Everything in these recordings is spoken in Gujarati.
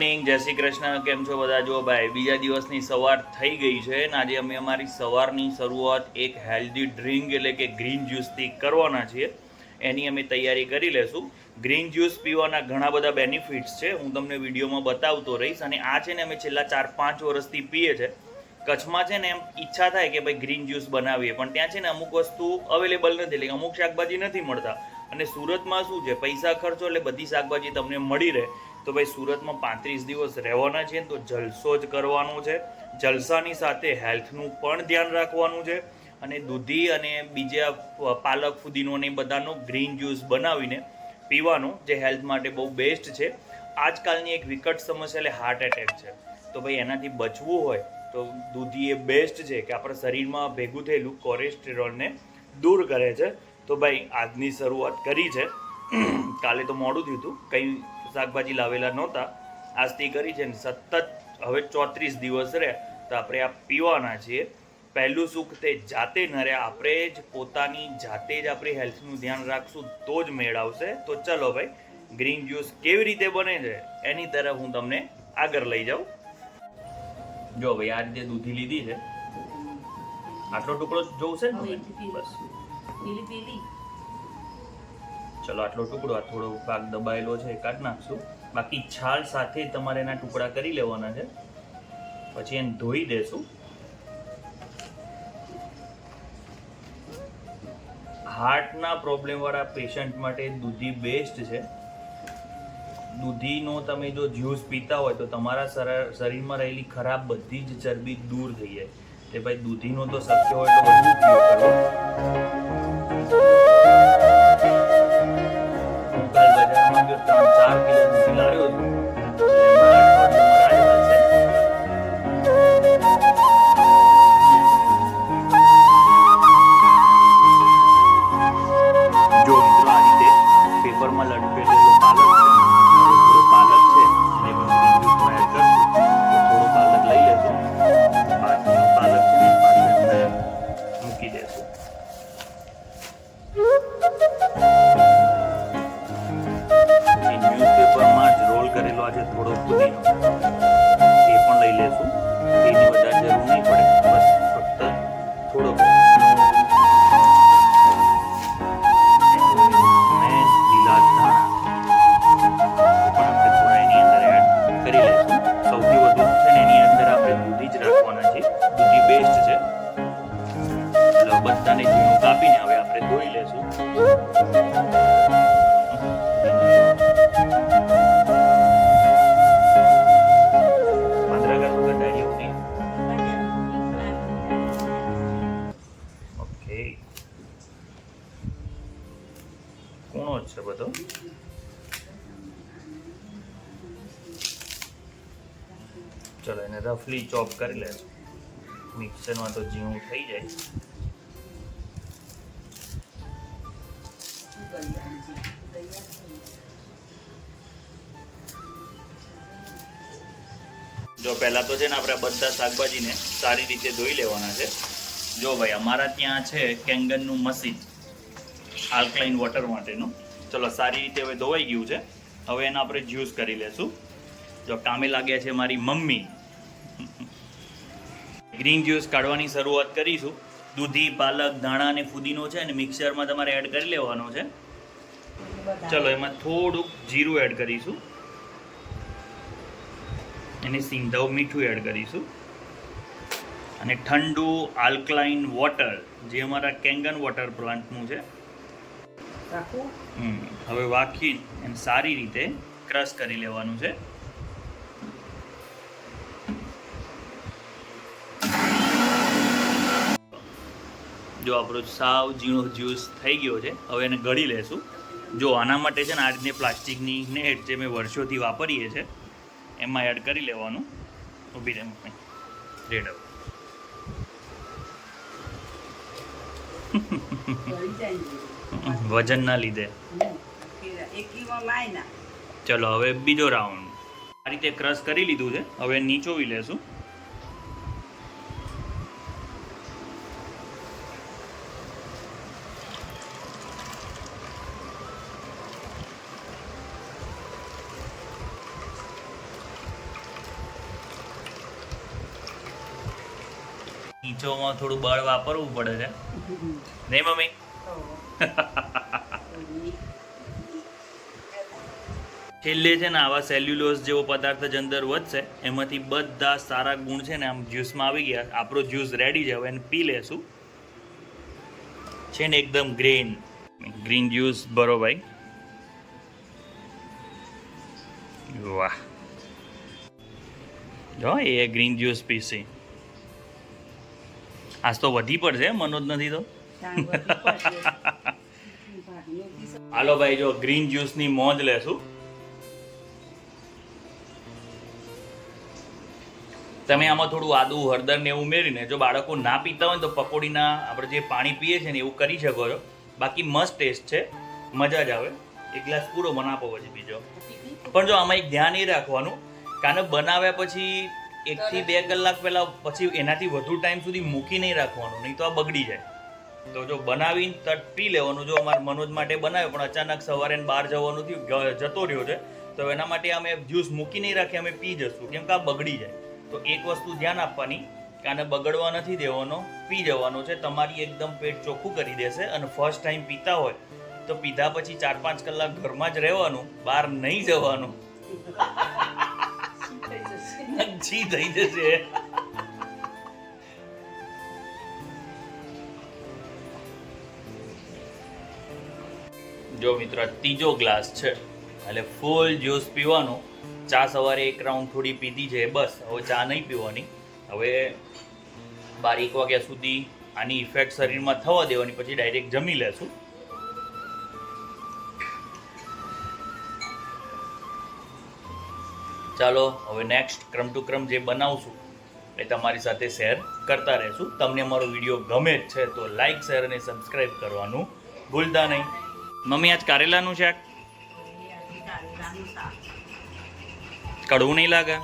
જય શ્રી કૃષ્ણ, કેમ છો બધા? જો ભાઈ, બીજા દિવસની સવાર થઈ ગઈ છે અને આજે અમે અમારી સવારની શરૂઆત એક હેલ્ધી ડ્રિંક એટલે કે ગ્રીન જ્યુસથી કરવાના છીએ. એની અમે તૈયારી કરી લેશું. ગ્રીન જ્યુસ પીવાના ઘણા બધા બેનિફિટ્સ છે. હું તમને વિડીયોમાં બતાવતો રહીશ અને આ છે ને અમે છેલ્લા ચાર પાંચ વર્ષથી પીએ છે. કચ્છમાં છે ને એમ ઈચ્છા થાય કે ભાઈ ગ્રીન જ્યુસ બનાવીએ, પણ ત્યાં છે ને અમુક વસ્તુ અવેલેબલ નથી, એટલે અમુક શાકભાજી નથી મળતા. અને સુરતમાં શું છે, પૈસા ખર્ચો એટલે બધી શાકભાજી તમને મળી રહે. તો ભાઈ સુરતમાં પાંત્રીસ દિવસ રહેવાના છે, તો જલસો જ કરવાનો છે. જલસાની સાથે હેલ્થનું પણ ધ્યાન રાખવાનું છે અને દૂધી અને બીજા પાલક ફુદીનો ને બધાનો ગ્રીન જ્યુસ બનાવીને પીવાનું, જે હેલ્થ માટે બહુ બેસ્ટ છે. આજકાલની એક વિકટ સમસ્યા એટલે હાર્ટ એટેક છે. તો ભાઈ એનાથી બચવું હોય તો દૂધી એ બેસ્ટ છે કે આપણા શરીરમાં ભેગું થયેલું કોલેસ્ટ્રોલને દૂર કરે છે. તો ભાઈ આજની શરૂઆત કરી છે. કાલે તો મોડું થયું હતું. કંઈ શાકભાજી લાવેલા નહોતા. આજથી કરી છે ને સતત હવે ચોત્રીસ દિવસ રહે તો આપણે આ પીવાના છીએ. પહેલું સુખ તે જાતે ન રહે આપણે જ પોતાની જાતે જ આપણી હેલ્થનું ધ્યાન રાખશું તો જ મેળ આવશે. તો ચલો ભાઈ ગ્રીન જ્યુસ કેવી રીતે બને છે એની તરફ હું તમને આગળ લઈ જાઉં. જો ભાઈ આ રીતે દૂધી લીધી છે. આટલો ટુકડો જોઉં છે ને બસ લીલી પીલી. ચલો, આટલો ટુકડો, આ થોડો ભાગ દબાયેલો છે એ કાઢી નાખશું. બાકી છાલ સાથે તમારે એના ટુકડા કરી લેવાના છે. પછી એને ધોઈ દેશું. હાર્ટના પ્રોબ્લેમવાળા પેશન્ટ માટે દૂધી બેસ્ટ છે. દૂધીનો તમે જો જ્યુસ પીતા હોય તો તમારા શરીરમાં રહેલી ખરાબ બધી જ ચરબી દૂર થઈ જાય. તે ભાઈ દૂધીનો તો શક્ય હોય તો વધુ ઉપયોગ કરવો કૂણો છે બધો. ચલો, એને રફલી ચોપ કરી લેશું મિક્સરમાં તો ઝીણું થઈ જાય. જો, પહેલાં તો છે ને આપણે બધા શાકભાજીને સારી રીતે ધોઈ લેવાના છે. જો ભાઈ, અમારા ત્યાં છે કેંગનનું મશીન. આલ્કલાઇન વોટર માટેનું. ચલો, સારી રીતે હવે ધોવાઈ ગયું છે. હવે એને આપણે જ્યુસ કરી લેશું. જો કામે લાગ્યા છે મારી મમ્મી. ગ્રીન જ્યુસ કાઢવાની શરૂઆત કરીશું. દૂધી, પાલક, ધાણા અને ફુદીનો છે અને મિક્સરમાં તમારે એડ કરી લેવાનો છે. ચલો, એમાં થોડુંક જીરું એડ કરીશું. એને સિંધાવ મીઠું એડ કરીશું. અને ઠંડુ આલ્કલાઇન વોટર જે અમારા કેંગન વોટર પ્લાન્ટનું છે રાખું હમ, હવે વાકી એમ સારી રીતે ક્રશ કરી લેવાનું છે. જો આપણો સાવ ઝીણો જ્યુસ થઈ ગયો છે હવે એને ગળી લેશું. જો આના માટે છે ને આ રીતની પ્લાસ્ટિકની નેટ જે મેં વર્ષોથી વાપરીએ છે એમાં એડ કરી લેવાનું. ઊભી રહે મમ્મી. રેડ ને. વજનના લીધે. ચલો, હવે બીજો રાઉન્ડ આ રીતે ક્રશ કરી લીધું છે. હવે નીચોવી લેશું. નીચોમાં થોડું બળ વાપરવું પડે છે. નહીં, મમ્મી? છેલ્લે છે ને આવા સેલ્યુલોઝ જેવો પદાર્થ જ અંદર વધશે. એમાંથી બધા સારા ગુણ છે ને આમ જ્યુસમાં આવી ગયા. આપણો જ્યુસ રેડી છે. હવે એને પી લેશું. છે ને એકદમ ગ્રીન ગ્રીન જ્યુસ ભરો ભાઈ. વાહ. જો, એ ગ્રીન જ્યુસ પીસી આજ તો વધી પડશે મનોજ નથી તો. હાલો ભાઈ, જો ગ્રીન જ્યુસની મોજ લેશું. તમે આમાં થોડું આદુ, હળદર ને એવું ઉમેરીને જો બાળકો ના પીતા હોય તો પકોડીના આપણે જે પાણી પીએ છીએ ને એવું કરી શકો છો. બાકી મસ્ત ટેસ્ટ છે. મજા જ આવે. એક ગ્લાસ પૂરો બનાવો પછી બીજો. પણ જો આમાં એક ધ્યાન એ રાખવાનું કાને બનાવ્યા પછી એકથી બે કલાક પહેલાં પછી એનાથી વધુ ટાઈમ સુધી મૂકી નહીં રાખવાનું, નહીં તો આ બગડી જાય. તો જો બનાવીને તટ લેવાનું જો અમારા મનોજ માટે બનાવ્યો પણ અચાનક સવારે બહાર જવાનું થયું જતો રહ્યો છે તો એના માટે અમે જ્યુસ મૂકી નહીં રાખી અમે પી જશું કેમ કે આ બગડી જાય. તો એક વસ્તુ ધ્યાન આપવાની કે આને બગડવા નથી દેવાનો પી જવાનો છે તમારી એકદમ પેટ ચોખ્ખું કરી દેશે અને ફર્સ્ટ ટાઈમ પીતા હોય તો પીધા પછી ચાર પાંચ કલાક ઘરમાં જ રહેવાનું બહાર નહીં જવાનું. જી થઈ જશે. જો મિત્ર, ત્રીજો ગ્લાસ છે. એટલે ફૂલ જ્યુસ પીવાનો. ચા સવારે એક રાઉન્ડ થોડી પીધી છે, બસ. હવે ચા નહીં પીવાની. હવે બાર એક વાગ્યા સુધી આની ઇફેક્ટ શરીરમાં થવા દેવાની, પછી ડાયરેક્ટ જમી લેશું. ચાલો, હવે નેક્સ્ટ ક્રમ ટુ ક્રમ જે બનાવશું, એ તમારી સાથે શેર કરતા રહેશું. તમને મારો વીડિયો ગમે જ છે, તો લાઈક શેર અને સબસ્ક્રાઈબ કરવાનું ભૂલતા નહીં. મમ્મી, આજ કારેલાનું શાક? કડવું નહીં લાગે?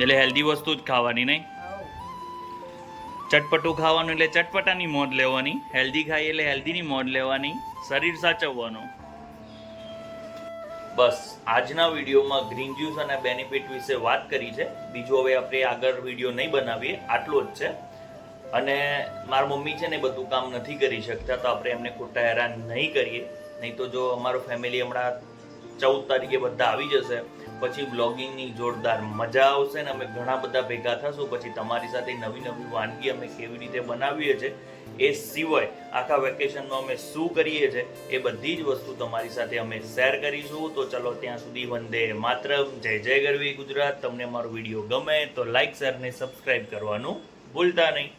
એટલે હેલ્ધી વસ્તુ જ ખાવાની નહીં? ચટપટું ખાવાનું એટલે ચટપટાની મોજ લેવાની. હેલ્ધી ખાઈ એટલે હેલ્ધીની મોજ લેવાની. શરીર સાચવવાનું. બસ, આજના વિડીયોમાં ગ્રીન જ્યુસ અને બેનિફિટ વિશે વાત કરી છે. બીજું હવે આપણે આગળ વીડિયો નહીં બનાવીએ, આટલો જ છે. અને મારા મમ્મી છે ને બધું કામ નથી કરી શકતા, તો આપણે એમને ખોટા હેરાન નહીં કરીએ. નહીં તો જો અમારું ફેમિલી હમણાં ચૌદ તારીખે બધા આવી જશે. પછી બ્લોગિંગની જોરદાર મજા આવશે ને અમે ઘણા બધા ભેગા થશું. પછી તમારી સાથે નવી નવી વાનગી અમે કેવી રીતે બનાવીએ છીએ એ સિવાય આખા વેકેશનમાં અમે શું કરીએ છીએ એ બધી જ વસ્તુ તમારી સાથે અમે શેર કરીશું. તો ચલો ત્યાં સુધી વંદે માત્ર જય જય ગરવી ગુજરાત. તમને મારો વીડિયો ગમે તો લાઈક શેર ને સબસ્ક્રાઇબ કરવાનું ભૂલતા નહીં.